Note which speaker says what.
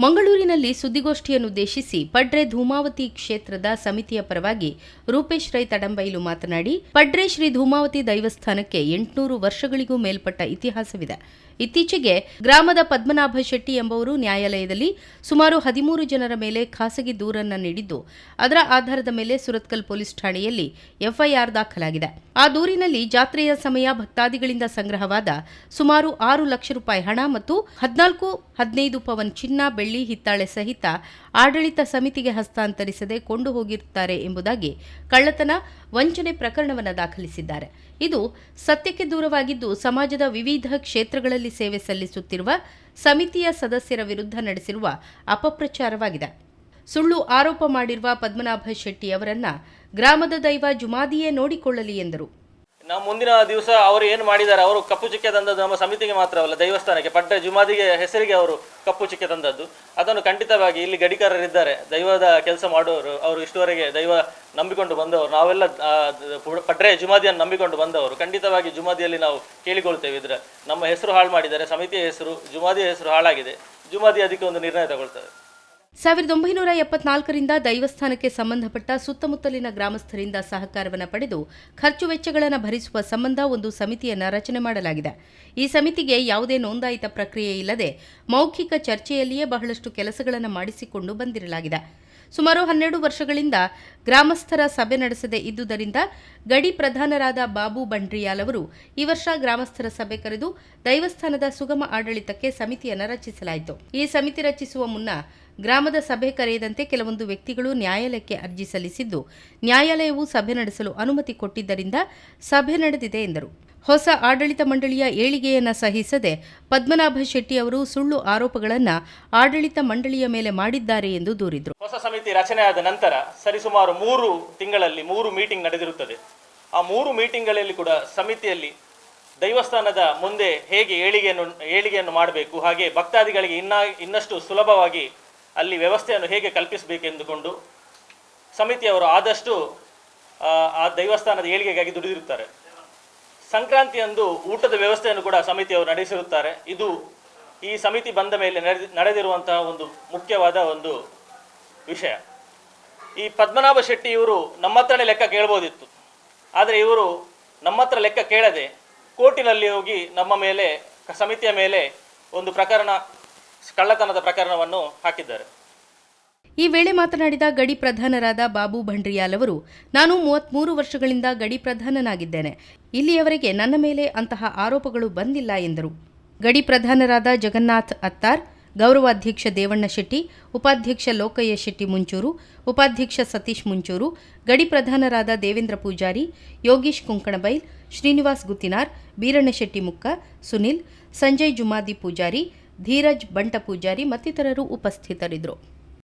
Speaker 1: ಮಂಗಳೂರಿನಲ್ಲಿ ಸುದ್ದಿಗೋಷ್ಠಿಯನ್ನುದ್ದೇಶಿಸಿ ಪಡ್ರೆ ಧೂಮಾವತಿ ಕ್ಷೇತ್ರದ ಸಮಿತಿಯ ಪರವಾಗಿ ರೂಪೇಶ್ ರೈ ತಡಂಬೈಲು ಮಾತನಾಡಿ, ಪಡ್ರೆ ಶ್ರೀ ಧೂಮಾವತಿ ದೈವಸ್ಥಾನಕ್ಕೆ ಎಂಟುನೂರು ವರ್ಷಗಳಿಗೂ ಮೇಲ್ಪಟ್ಟ ಇತಿಹಾಸವಿದೆ. ಇತ್ತೀಚೆಗೆ ಗ್ರಾಮದ ಪದ್ಮನಾಭ ಶೆಟ್ಟಿ ಎಂಬುವರು ನ್ಯಾಯಾಲಯದಲ್ಲಿ ಸುಮಾರು ಹದಿಮೂರು ಜನರ ಮೇಲೆ ಖಾಸಗಿ ದೂರನ್ನ ನೀಡಿದ್ದು, ಅದರ ಆಧಾರದ ಮೇಲೆ ಸುರತ್ಕಲ್ ಪೊಲೀಸ್ ಠಾಣೆಯಲ್ಲಿ ಎಫ್ಐಆರ್ ದಾಖಲಾಗಿದೆ. ಆ ದೂರಿನಲ್ಲಿ ಜಾತ್ರೆಯ ಸಮಯ ಭಕ್ತಾದಿಗಳಿಂದ ಸಂಗ್ರಹವಾದ ಸುಮಾರು ಆರು ಲಕ್ಷ ರೂಪಾಯಿ ಹಣ ಮತ್ತು ಹದಿನಾಲ್ಕು, ಹದಿನೈದು ಪವನ್ ಚಿನ್ನ, ಬೆಳ್ಳಿ, ಹಿತ್ತಾಳೆ ಸಹಿತ ಆಡಳಿತ ಸಮಿತಿಗೆ ಹಸ್ತಾಂತರಿಸದೆ ಕೊಂಡು ಹೋಗಿರುತ್ತಾರೆ ಎಂಬುದಾಗಿ ಕಳ್ಳತನ ವಂಚನೆ ಪ್ರಕರಣವನ್ನು ದಾಖಲಿಸಿದ್ದಾರೆ. ಇದು ಸತ್ಯಕ್ಕೆ ದೂರವಾಗಿದ್ದು, ಸಮಾಜದ ವಿವಿಧ ಕ್ಷೇತ್ರಗಳಲ್ಲಿ ಸೇವೆ ಸಲ್ಲಿಸುತ್ತಿರುವ ಸಮಿತಿಯ ಸದಸ್ಯರ ವಿರುದ್ಧ ನಡೆಸಿರುವ ಅಪಪ್ರಚಾರವಾಗಿದೆ. ಸುಳ್ಳು ಆರೋಪ ಮಾಡಿರುವ ಪದ್ಮನಾಭ ಶೆಟ್ಟಿ ಅವರನ್ನ ಗ್ರಾಮದ ದೈವ ಜುಮಾದಿಯೇ ನೋಡಿಕೊಳ್ಳಲಿ ಎಂದರು.
Speaker 2: ನಾವು ಮುಂದಿನ ದಿವಸ ಅವರು ಏನು ಮಾಡಿದ್ದಾರೆ, ಅವರು ಕಪ್ಪು ಚುಕ್ಕೆ ತಂದದ್ದು ನಮ್ಮ ಸಮಿತಿಗೆ ಮಾತ್ರವಲ್ಲ ದೈವಸ್ಥಾನಕ್ಕೆ ಪಟ್ಟ ಜುಮಾದಿಗೆ ಹೆಸರಿಗೆ ಅವರು ಕಪ್ಪು ಚುಕ್ಕೆ ತಂದದ್ದು. ಅದನ್ನು ಖಂಡಿತವಾಗಿ ಇಲ್ಲಿ ಗಡಿಕಾರರಿದ್ದಾರೆ, ದೈವದ ಕೆಲಸ ಮಾಡುವವರು, ಅವರು ಇಷ್ಟುವರೆಗೆ ದೈವ ನಂಬಿಕೊಂಡು ಬಂದವರು, ನಾವೆಲ್ಲ ಪಡ್ರೆ ಜುಮಾದಿಯನ್ನು ನಂಬಿಕೊಂಡು ಬಂದವರು. ಖಂಡಿತವಾಗಿ ಜುಮಾದಿಯಲ್ಲಿ ನಾವು ಕೇಳಿಕೊಳ್ತೇವೆ ಇದ್ರೆ. ನಮ್ಮ ಹೆಸರು ಹಾಳು ಮಾಡಿದ್ದಾರೆ, ಸಮಿತಿಯ ಹೆಸರು, ಜುಮಾದಿಯ ಹೆಸರು ಹಾಳಾಗಿದೆ. ಜುಮಾದಿ ಅದಕ್ಕೆ ಒಂದು ನಿರ್ಣಯ ತಗೊಳ್ತದೆ
Speaker 1: ಸಾವಿರದ ಒಂಬೈನೂರ ಎಪ್ಪತ್ನಾಲ್ಕರಿಂದ ದೈವಸ್ಥಾನಕ್ಕೆ ಸಂಬಂಧಪಟ್ಟ ಸುತ್ತಮುತ್ತಲಿನ ಗ್ರಾಮಸ್ಥರಿಂದ ಸಹಕಾರವನ್ನು ಪಡೆದು ಖರ್ಚು ವೆಚ್ಚಗಳನ್ನು ಭರಿಸುವ ಸಂಬಂಧ ಒಂದು ಸಮಿತಿಯನ್ನು ರಚನೆ ಮಾಡಲಾಗಿದೆ. ಈ ಸಮಿತಿಗೆ ಯಾವುದೇ ನೋಂದಾಯಿತ ಪ್ರಕ್ರಿಯೆ ಇಲ್ಲದೆ ಮೌಖಿಕ ಚರ್ಚೆಯಲ್ಲಿಯೇ ಬಹಳಷ್ಟು ಕೆಲಸಗಳನ್ನು ಮಾಡಿಸಿಕೊಂಡು ಬಂದಿರಲಾಗಿದೆ. ಸುಮಾರು ಹನ್ನೆರಡು ವರ್ಷಗಳಿಂದ ಗ್ರಾಮಸ್ಥರ ಸಭೆ ನಡೆಸದೇ ಇದ್ದುದರಿಂದ ಗಡಿ ಪ್ರಧಾನರಾದ ಬಾಬು ಬಂಡ್ರಿಯಾಲ್ ಅವರು ಈ ವರ್ಷ ಗ್ರಾಮಸ್ಥರ ಸಭೆ ಕರೆದು ದೈವಸ್ಥಾನದ ಸುಗಮ ಆಡಳಿತಕ್ಕೆ ಸಮಿತಿಯನ್ನು ರಚಿಸಲಾಯಿತು. ಈ ಸಮಿತಿ ರಚಿಸುವ ಮುನ್ನ ಗ್ರಾಮದ ಸಭೆ ಕರೆಯದಂತೆ ಕೆಲವೊಂದು ವ್ಯಕ್ತಿಗಳು ನ್ಯಾಯಾಲಯಕ್ಕೆ ಅರ್ಜಿ ಸಲ್ಲಿಸಿದ್ದು, ನ್ಯಾಯಾಲಯವು ಸಭೆ ನಡೆಸಲು ಅನುಮತಿ ಕೊಟ್ಟಿದ್ದರಿಂದ ಸಭೆ ನಡೆದಿದೆ ಎಂದರು. ಹೊಸ ಆಡಳಿತ ಮಂಡಳಿಯ ಏಳಿಗೆಯನ್ನು ಸಹಿಸದೆ ಪದ್ಮನಾಭ ಶೆಟ್ಟಿ ಅವರು ಸುಳ್ಳು ಆರೋಪಗಳನ್ನು ಆಡಳಿತ ಮಂಡಳಿಯ ಮೇಲೆ ಮಾಡಿದ್ದಾರೆ ಎಂದು ದೂರಿದರು.
Speaker 2: ಹೊಸ ಸಮಿತಿ ರಚನೆಯಾದ ನಂತರ ಸರಿಸುಮಾರು ಮೂರು ತಿಂಗಳಲ್ಲಿ ಮೂರು ಮೀಟಿಂಗ್ ನಡೆದಿರುತ್ತದೆ. ಆ ಮೂರು ಮೀಟಿಂಗ್ಗಳಲ್ಲಿ ಕೂಡ ಸಮಿತಿಯಲ್ಲಿ ದೈವಸ್ಥಾನದ ಮುಂದೆ ಹೇಗೆ ಏಳಿಗೆಯನ್ನು ಏಳಿಗೆಯನ್ನು ಮಾಡಬೇಕು ಹಾಗೆ ಭಕ್ತಾದಿಗಳಿಗೆ ಇನ್ನ ಇನ್ನಷ್ಟು ಸುಲಭವಾಗಿ ಅಲ್ಲಿ ವ್ಯವಸ್ಥೆಯನ್ನು ಹೇಗೆ ಕಲ್ಪಿಸಬೇಕೆಂದುಕೊಂಡು ಸಮಿತಿಯವರು ಆದಷ್ಟು ಆ, ದೈವಸ್ಥಾನದ ಏಳಿಗೆಗಾಗಿ ದುಡಿದಿರುತ್ತಾರೆ. ಸಂಕ್ರಾಂತಿಯಂದು ಊಟದ ವ್ಯವಸ್ಥೆಯನ್ನು ಕೂಡ ಸಮಿತಿಯವರು ನಡೆಸಿರುತ್ತಾರೆ. ಇದು ಈ ಸಮಿತಿ ಬಂದ ಮೇಲೆ ನಡೆದ, ನಡೆದಿರುವಂತಹ ಒಂದು ಮುಖ್ಯವಾದ ಒಂದು ವಿಷಯ. ಈ ಪದ್ಮನಾಭ ಶೆಟ್ಟಿ ಇವರು ನಮ್ಮ ಹತ್ರನೇ ಲೆಕ್ಕ ಕೇಳ್ಬೋದಿತ್ತು. ಆದರೆ ಇವರು ನಮ್ಮ ಹತ್ರ ಲೆಕ್ಕ ಕೇಳದೆ ಕೋರ್ಟಿನಲ್ಲಿ ಹೋಗಿ ನಮ್ಮ ಮೇಲೆ, ಸಮಿತಿಯ ಮೇಲೆ ಒಂದು ಪ್ರಕರಣ, ಕಳ್ಳತನದ ಪ್ರಕರಣವನ್ನು ಹಾಕಿದ್ದಾರೆ.
Speaker 1: ಈ ವೇಳೆ ಮಾತನಾಡಿದ ಗಡಿ ಪ್ರಧಾನರಾದ ಬಾಬು ಭಂಡ್ರಿಯಾಲ್ ಅವರು, ನಾನು ಮೂವತ್ಮೂರು ವರ್ಷಗಳಿಂದ ಗಡಿ ಪ್ರಧಾನನಾಗಿದ್ದೇನೆ. ಇಲ್ಲಿಯವರೆಗೆ ನನ್ನ ಮೇಲೆ ಅಂತಹ ಆರೋಪಗಳು ಬಂದಿಲ್ಲ ಎಂದರು. ಗಡಿ ಪ್ರಧಾನರಾದ ಜಗನ್ನಾಥ್ ಅತ್ತಾರ್, ಗೌರವಾಧ್ಯಕ್ಷ ದೇವಣ್ಣ ಶೆಟ್ಟಿ, ಉಪಾಧ್ಯಕ್ಷ ಲೋಕಯ್ಯ ಶೆಟ್ಟಿ ಮುಂಚೂರು, ಉಪಾಧ್ಯಕ್ಷ ಸತೀಶ್ ಮುಂಚೂರು, ಗಡಿ ಪ್ರಧಾನರಾದ ದೇವೇಂದ್ರ ಪೂಜಾರಿ, ಯೋಗೀಶ್ ಕುಂಕಣಬೈಲ್, ಶ್ರೀನಿವಾಸ್ ಗುತ್ತಿನಾರ್, ಬೀರಣ್ಣ ಶೆಟ್ಟಿ ಮುಕ್ಕ, ಸುನಿಲ್, ಸಂಜಯ್ ಜುಮಾದಿ ಪೂಜಾರಿ, ಧೀರಜ್ ಬಂಟ ಪೂಜಾರಿ ಮತ್ತಿತರರು ಉಪಸ್ಥಿತರಿದ್ದರು.